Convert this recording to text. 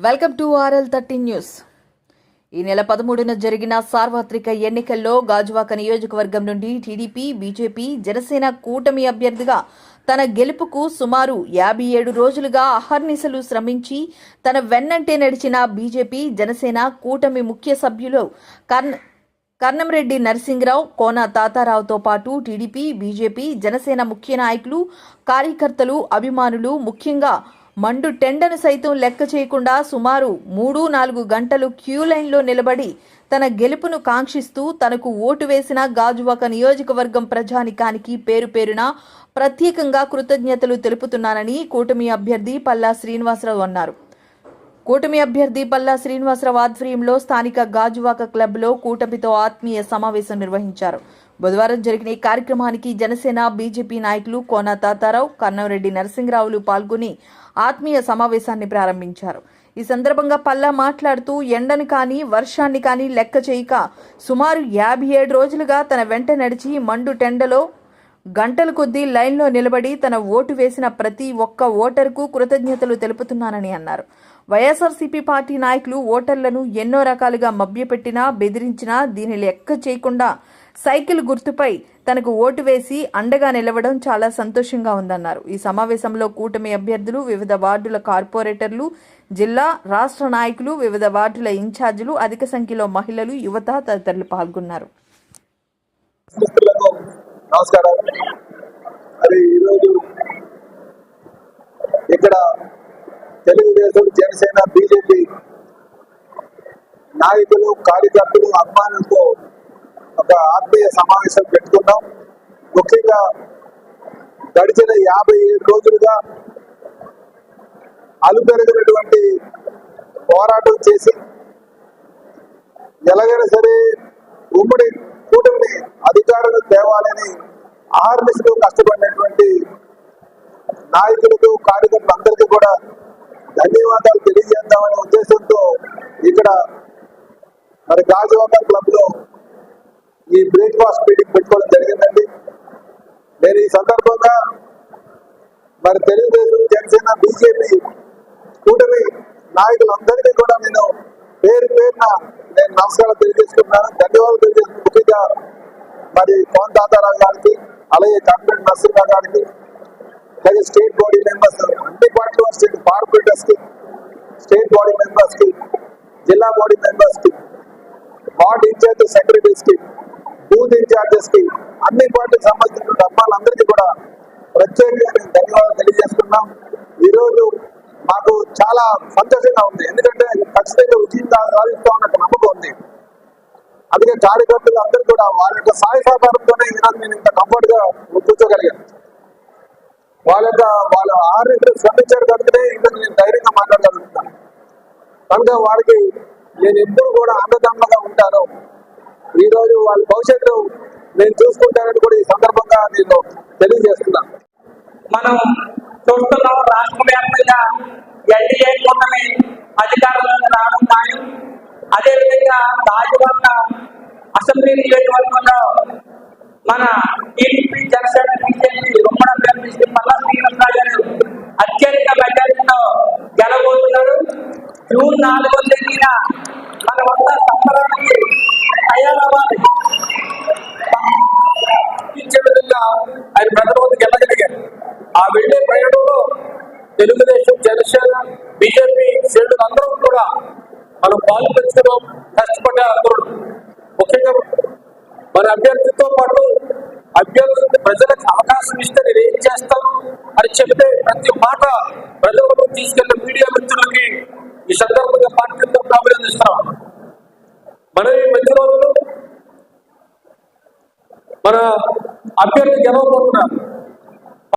Welcome to RL thirteen news. ఈ నెల పదమూడున జరిగిన సార్వత్రిక ఎన్నికల్లో గాజువాక నియోజకవర్గం నుండి టీడీపీ బీజేపీ జనసేన కూటమి అభ్యర్థిగా తన గెలుపుకు సుమారు యాభై ఏడు రోజులుగా అహర్నిశలు శ్రమించి తన వెన్నంటే నడిచిన బీజేపీ జనసేన కూటమి ముఖ్య సభ్యులు కర్ణ కర్ణంరెడ్డి నరసింహరావు కోన తాతారావుతో పాటు టీడీపీ బీజేపీ జనసేన ముఖ్య నాయకులు కార్యకర్తలు అభిమానులు ముఖ్యంగా మండు టెండను సైతం లెక్క చేయకుండా సుమారు మూడు నాలుగు గంటలు క్యూ లైన్లో నిలబడి తన గెలుపును కాంక్షిస్తూ తనకు ఓటు వేసిన గాజువాక నియోజకవర్గం ప్రజానికానికి పేరు పేరున ప్రత్యేకంగా కృతజ్ఞతలు తెలుపుతున్నానని కూటమి అభ్యర్థి పల్లా శ్రీనివాసరావు అన్నారు. కూటమి అభ్యర్థి పల్లా శ్రీనివాసరావు ఆధ్వర్యంలో స్థానిక గాజువాక క్లబ్లో కూటమితో ఆత్మీయ సమావేశం నిర్వహించారు. బుధవారం జరిగిన ఈ కార్యక్రమానికి జనసేన బీజేపీ నాయకులు కోన తాతారావు కన్నంరెడ్డి నరసింహరావులు పాల్గొని ఆత్మీయ సమావేశాన్ని ప్రారంభించారు. ఈ సందర్భంగా పల్లా మాట్లాడుతూ ఎండను కానీ వర్షాన్ని కానీ లెక్క చేయక సుమారు యాభై ఏడు రోజులుగా తన వెంట నడిచి మండు టెండలో గంటల కొద్దీ లైన్లో నిలబడి తన ఓటు వేసిన ప్రతి ఒక్క ఓటరుకు కృతజ్ఞతలు తెలుపుతున్నానని అన్నారు. వైఎస్ఆర్సీపీ పార్టీ నాయకులు ఓటర్లను ఎన్నో రకాలుగా మభ్యపెట్టినా బెదిరించినా దీని లెక్క చేయకుండా సైకిల్ గుర్తుపై తనకు ఓటు వేసి అండగా నిలవడం చాలా సంతోషంగా ఉందన్నారు. ఈ సమావేశంలో కూటమి అభ్యర్థులు వివిధ వార్డుల కార్పొరేటర్లు జిల్లా రాష్ట్ర నాయకులు వివిధ వార్డుల ఇన్ఛార్జీలు అధిక సంఖ్యలో మహిళలు యువత తదితరులు పాల్గొన్నారు. నమస్కారం. ఇక్కడ తెలుగుదేశం జనసేన బీజేపీ నాయకులు కార్యకర్తలు అభిమానులతో ఒక ఆత్మీయ సమావేశం పెట్టుకున్నాం. ముఖ్యంగా గడిచిన యాభై ఏడు రోజులుగా అలుపెరగినటువంటి పోరాటం చేసి ఎలాగైనా సరే ఉమ్మడి కూటమిని అధికారులు తేవాలని ఆర్మిస్లో కష్టపడినటువంటి నాయకులకు కార్యకర్తలు అందరికీ కూడా ధన్యవాదాలు తెలియజేద్దామనే ఉద్దేశంతో ఇక్కడ మరి గాజువాక క్లబ్లో ఈ బ్రేక్ఫాస్ట్ మీటింగ్ పెట్టుకోవడం జరిగిందండి. నేను ఈ సందర్భంగా మరి తెలుగుదేశం జనసేన బీజేపీ కూటమి నాయకులందరికీ కూడా నేను పేరు పేరున నేను నమస్కారం తెలియజేసుకుంటున్నాను. ధన్యవాదాలు తెలియజేస్తున్నాను ముఖ్యంగా మరి కోన్ తాతారావు గారికి అలాగే కంపెనీ నరసింహ గారికి అలాగే స్టేట్ బాడీ మెంబర్స్ అన్ని పార్టీల స్టేట్ కార్పొరేటర్స్కి స్టేట్ బాడీ మెంబర్స్కి జిల్లా బాడీ మెంబర్స్కి వార్డ్ ఇన్ఛార్జ్ సెక్రటరీస్కి బూత్ ఇన్ఛార్జెస్కి అన్ని పార్టీకి సంబంధించిన డబ్బాలందరికీ కూడా ప్రత్యేకంగా నేను ధన్యవాదాలు తెలియజేస్తున్నాం ఈ రోజు మాకు చాలా సంతోషంగా ఉంది. ఎందుకంటే ఖచ్చితంగా ఉచితం సాధిస్తాం అన్న నమ్మకం ఉంది. అందుకే కార్యకర్తలు అందరూ కూడా వారి యొక్క సాయ సహకారంతోనే ఈరోజు నేను ఇంత కంఫర్ట్గా కూర్చోగలిగాను. వాళ్ళ యొక్క వాళ్ళ ఆరోగ్యం శ్రమించారు కనుకనే ఈరోజు నేను ధైర్యంగా మాట్లాడగలుగుతాను. కనుక వాడికి నేను ఎప్పుడు కూడా అండదండగా ఉంటాను. ఈరోజు వాళ్ళ భవిష్యత్తు నేను చూసుకుంటానని కూడా ఈ సందర్భంగా నేను తెలియజేస్తున్నా. మనం చూస్తున్నాం రాష్ట్ర వ్యాప్తంగా ఎన్డీఏ కూటమి అధికారంలోకి రావడం ఖాయం అదేవిధంగా రాజవల్ల అసెంబ్లీ నియోజకవర్గంలో మన టీడీపీ జనసేన బీజేపీ ఉమ్మడి అభ్యర్థి శ్రీ పల్లా శ్రీనివాసరావు గారు అత్యధిక మెజారిటీతో జూన్ నాలుగో తేదీన మన వద్ద సంబరానికి తయారవ్వాలి. ఇచ్చే విధంగా ఆయన ప్రజలవద్దకు వెళ్ళగలిగారు. ఆ వెళ్ళే ప్రయాణంలో తెలుగుదేశం జనసేన బీజేపీ శ్రేణులు అందరూ కూడా మనం పాలు పెంచుకున్నాం కష్టపడ్డారు అందరూ. ముఖ్యంగా మన అభ్యర్థితో పాటు అభ్యర్థి ప్రజలకు అవకాశం ఇస్తే నేను ఏం చేస్తాను అని చెప్తే ప్రతి మాట ప్రజలకు తీసుకెళ్ళిన మీడియా మిత్రులకి ఈ సందర్భంగా పార్టీతో అభినందిస్తున్నాం మనం ఈ మధ్య రోజులు మన అభ్యర్థి గెలవబోతున్నారు.